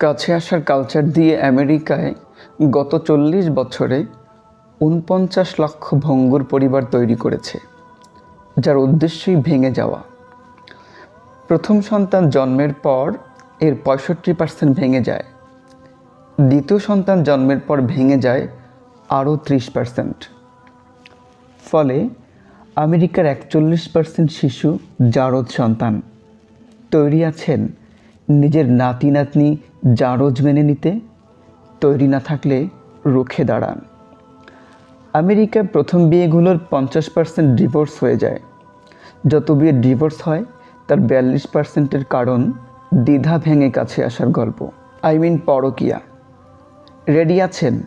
কাছে আসার কালচার দিয়ে আমেরিকায় গত চল্লিশ বছরে উনপঞ্চাশ লক্ষ ভঙ্গুর পরিবার তৈরি করেছে, যার উদ্দেশ্যই ভেঙে যাওয়া। প্রথম সন্তান জন্মের পর এর পঁয়ষট্টি পার্সেন্ট ভেঙে যায়। দ্বিতীয় সন্তান জন্মের পর ভেঙে যায় আরও ত্রিশ পার্সেন্ট ফলে আমেরিকার একচল্লিশ পার্সেন্ট শিশু জারদ সন্তান তৈরি আছেন নিজের নাতি নাতনি জারজ মেনে নিতে, তৈরি না থাকলে রুখে দাঁড়ান। আমেরিকায় প্রথম বিয়েগুলোর পঞ্চাশ পার্সেন্ট ডিভোর্স হয়ে যায়। যত বিয়ে ডিভোর্স হয়, তার বিয়াল্লিশ পার্সেন্টের কারণ দ্বিধা ভেঙে কাছে আসার গল্প। আই মিন পরকিয়া। রেডি আছেন?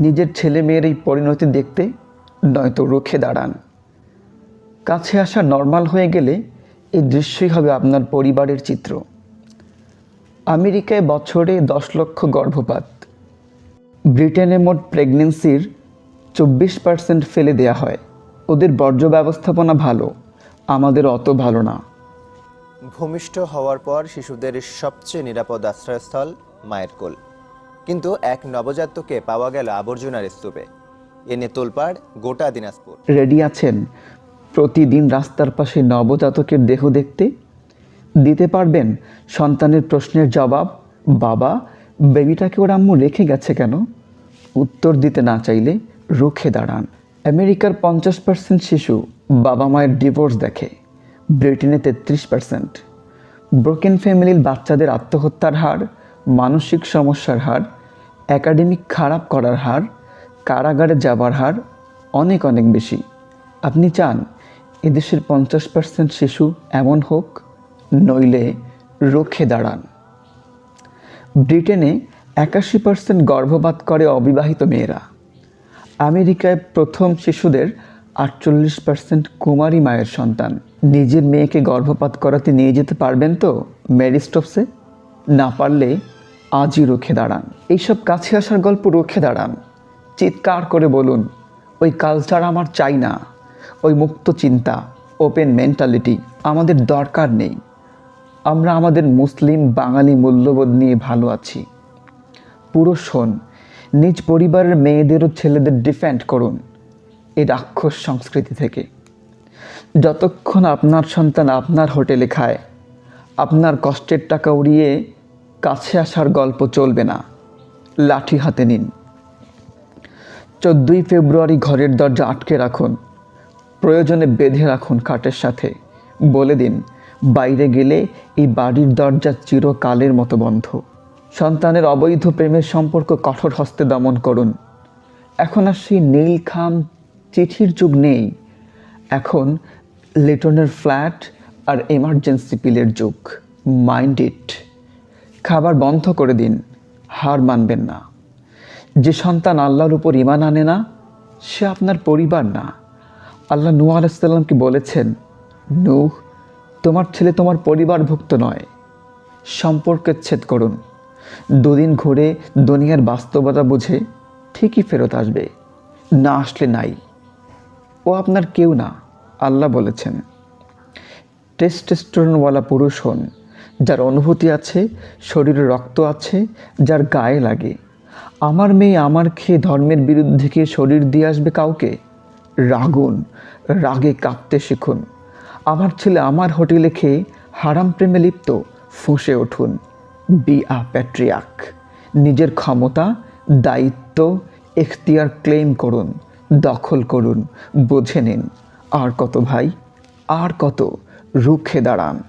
নিজের ছেলে মেয়ের এই পরিণতি দেখতে নয়তো রুখে দাঁড়ান। কাছে আসা নর্মাল হয়ে গেলে এই দৃশ্যই হবে আপনার পরিবারের চিত্র। আমেরিকায় বছরে দশ লক্ষ গর্ভপাত। ব্রিটেনে মোট প্রেগনেন্সির চব্বিশ পার্সেন্ট ফেলে দেয়া হয়। ওদের বর্জ্য ব্যবস্থাপনা ভালো আমাদের অত ভালো না। ভূমিষ্ঠ হওয়ার পর শিশুদের সবচেয়ে নিরাপদ আশ্রয়স্থল মায়ের কোল। কিন্তু এক নবজাতককে পাওয়া গেল আবর্জনার স্তূপে। এ নিয়ে তোলপাড় গোটা দিনাজপুর। রেডি আছেন? প্রতিদিন রাস্তার পাশে নবজাতকের দেহ দেখতে? দিতে পারবেন? সন্তানের প্রশ্নের জবাব, বাবা, বেবিটাকে ওর আম্মু রেখে গেছে কেন? উত্তর দিতে না চাইলে রুখে দাঁড়ান। আমেরিকার পঞ্চাশ পার্সেন্ট শিশু বাবা মায়ের ডিভোর্স দেখে, ব্রিটেনে তেত্রিশ পার্সেন্ট ব্রোকেন ফ্যামিলির বাচ্চাদের আত্মহত্যার হার, মানসিক সমস্যার হার, একাডেমিক খারাপ করার হার, কারাগারে যাবার হার অনেক অনেক বেশি। আপনি চান এদেশের পঞ্চাশ পার্সেন্ট শিশু এমন হোক নইলে রুখে দাঁড়ান। ব্রিটেনে একাশি পার্সেন্ট গর্ভপাত করে অবিবাহিত মেয়েরা। আমেরিকায় প্রথম শিশুদের আটচল্লিশ পার্সেন্ট কুমারী মায়ের সন্তান। নিজের মেয়েকে গর্ভপাত করাতে নিয়ে যেতে পারবেন তো ম্যারিস্টপসে না পারলে আজই রুখে দাঁড়ান। এইসব কাছে আসার গল্প রুখে দাঁড়ান। চিৎকার করে বলুন, ওই কালচার আমার চাই না। ওই মুক্ত চিন্তা, ওপেন মেন্টালিটি আমাদের দরকার নেই। আমরা আমাদের মুসলিম বাঙালি মূল্যবোধ নিয়ে ভালো আছি। পুরো শোন, নিজ পরিবারের মেয়েদের ও ছেলেদের ডিফেন্ড করুন, এই রাক্ষস সংস্কৃতি থেকে। যতক্ষণ আপনার সন্তান আপনার হোটেলে খায়, আপনার কষ্টের টাকা উড়িয়ে কাছে আসার গল্প চলবে না। লাঠি হাতে নিন। চোদ্দোই ফেব্রুয়ারি ঘরের দরজা আটকে রাখুন, প্রয়োজনে বেঁধে রাখুন খাটের সাথে, বলে দিন। বাইরে গেলে এই বাড়ির দরজা চিরকালের মতো বন্ধ। সন্তানের অবৈধ প্রেমের সম্পর্ক কঠোর হস্তে দমন করুন। এখন আর সেই নীল খাম চিঠির যুগ নেই। এখন লিটনের ফ্ল্যাট আর এমার্জেন্সি পিলের যুগ। Mind it. খাবার বন্ধ করে দিন। হার মানবেন না। যে সন্তান আল্লাহর উপর ইমান আনে না, সে আপনার পরিবার না। আল্লাহ নূহ আলাইসাল্লামকে বলেছেন? নূহ তোমার ছেলে তোমার পরিবারভুক্ত নয়। সম্পর্কেচ্ছেদ করুন। দুদিন ঘুরে দুনিয়ার বাস্তবতা বুঝে ঠিকই ফেরত আসবে। না আসলে নাই। ও আপনার কেউ না, আল্লাহ বলেছেন। টেস্টেস্টোরনওয়ালা পুরুষ হন, যার অনুভূতি আছে, শরীরে রক্ত আছে, যার গায়ে লাগে। আমার মেয়ে আমার খেয়ে ধর্মের বিরুদ্ধে গিয়ে শরীর দিয়ে আসবে কাউকে? রাগুন, রাগে কাঁপতে শিখুন। আমার ছেলে আমার হোটেলে খেয়ে হারাম প্রেমে লিপ্ত, ফুঁসে উঠুন। বি আ প্যাট্রিয়াক নিজের ক্ষমতা, দায়িত্ব, এখতিয়ার ক্লেম করুন, দখল করুন, বুঝে নিন। আর কত ভাই, আর কত রুখে দাঁড়ান।